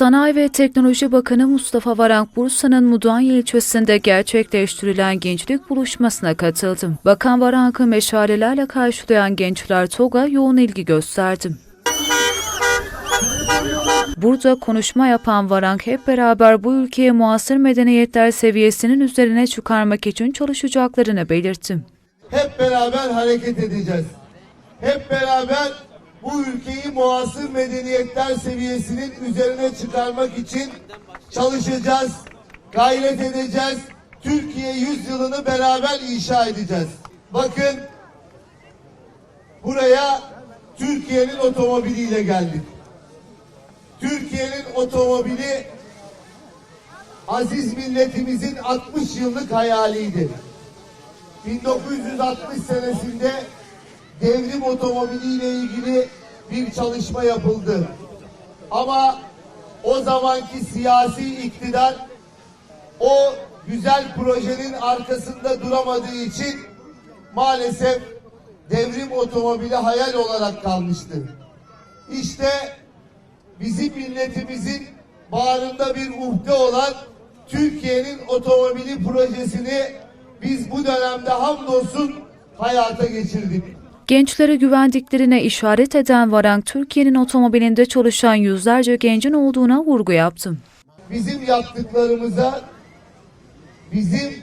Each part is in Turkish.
Sanayi ve Teknoloji Bakanı Mustafa Varank Bursa'nın Mudanya ilçesinde gerçekleştirilen gençlik buluşmasına katıldı. Bakan Varank'ı meşalelerle karşılayan gençler TOG'a yoğun ilgi gösterdi. Burada konuşma yapan Varank hep beraber bu ülkeye muasır medeniyetler seviyesinin üzerine çıkarmak için çalışacaklarını belirtti. Hep beraber hareket edeceğiz. Hep beraber bu ülkeyi muasır medeniyetler seviyesinin üzerine çıkarmak için çalışacağız, gayret edeceğiz. Türkiye yüzyılını beraber inşa edeceğiz. Bakın buraya Türkiye'nin otomobiliyle geldik. Türkiye'nin otomobili aziz milletimizin 60 yıllık hayaliydi. 1960 senesinde devrim otomobiliyle ilgili bir çalışma yapıldı. Ama o zamanki siyasi iktidar o güzel projenin arkasında duramadığı için maalesef devrim otomobili hayal olarak kalmıştı. İşte bizim milletimizin bağrında bir uhde olan Türkiye'nin otomobili projesini biz bu dönemde hamdolsun hayata geçirdik. Gençlere güvendiklerine işaret eden Varank, Türkiye'nin otomobilinde çalışan yüzlerce gencin olduğuna vurgu yaptı. Bizim yaptıklarımıza, bizim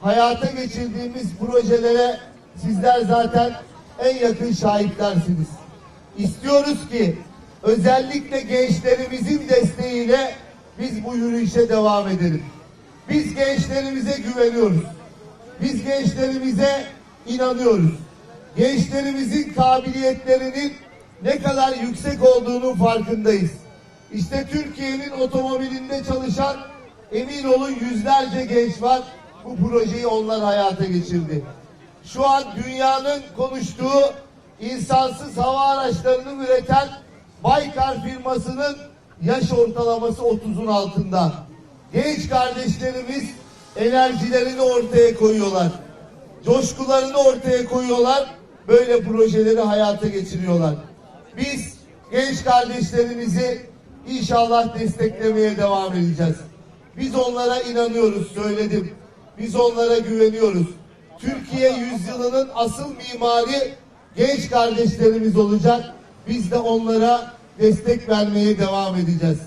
hayata geçirdiğimiz projelere sizler zaten en yakın şahitlersiniz. İstiyoruz ki özellikle gençlerimizin desteğiyle biz bu yürüyüşe devam edelim. Biz gençlerimize güveniyoruz. Biz gençlerimize inanıyoruz. Gençlerimizin kabiliyetlerinin ne kadar yüksek olduğunun farkındayız. İşte Türkiye'nin otomobilinde çalışan emin olun yüzlerce genç var. Bu projeyi onlar hayata geçirdi. Şu an dünyanın konuştuğu insansız hava araçlarını üreten Baykar firmasının yaş ortalaması 30'un altında. Genç kardeşlerimiz enerjilerini ortaya koyuyorlar. Coşkularını ortaya koyuyorlar. Böyle projeleri hayata geçiriyorlar. Biz genç kardeşlerimizi inşallah desteklemeye devam edeceğiz. Biz onlara inanıyoruz söyledim. Biz onlara güveniyoruz. Türkiye yüzyılının asıl mimari genç kardeşlerimiz olacak. Biz de onlara destek vermeye devam edeceğiz.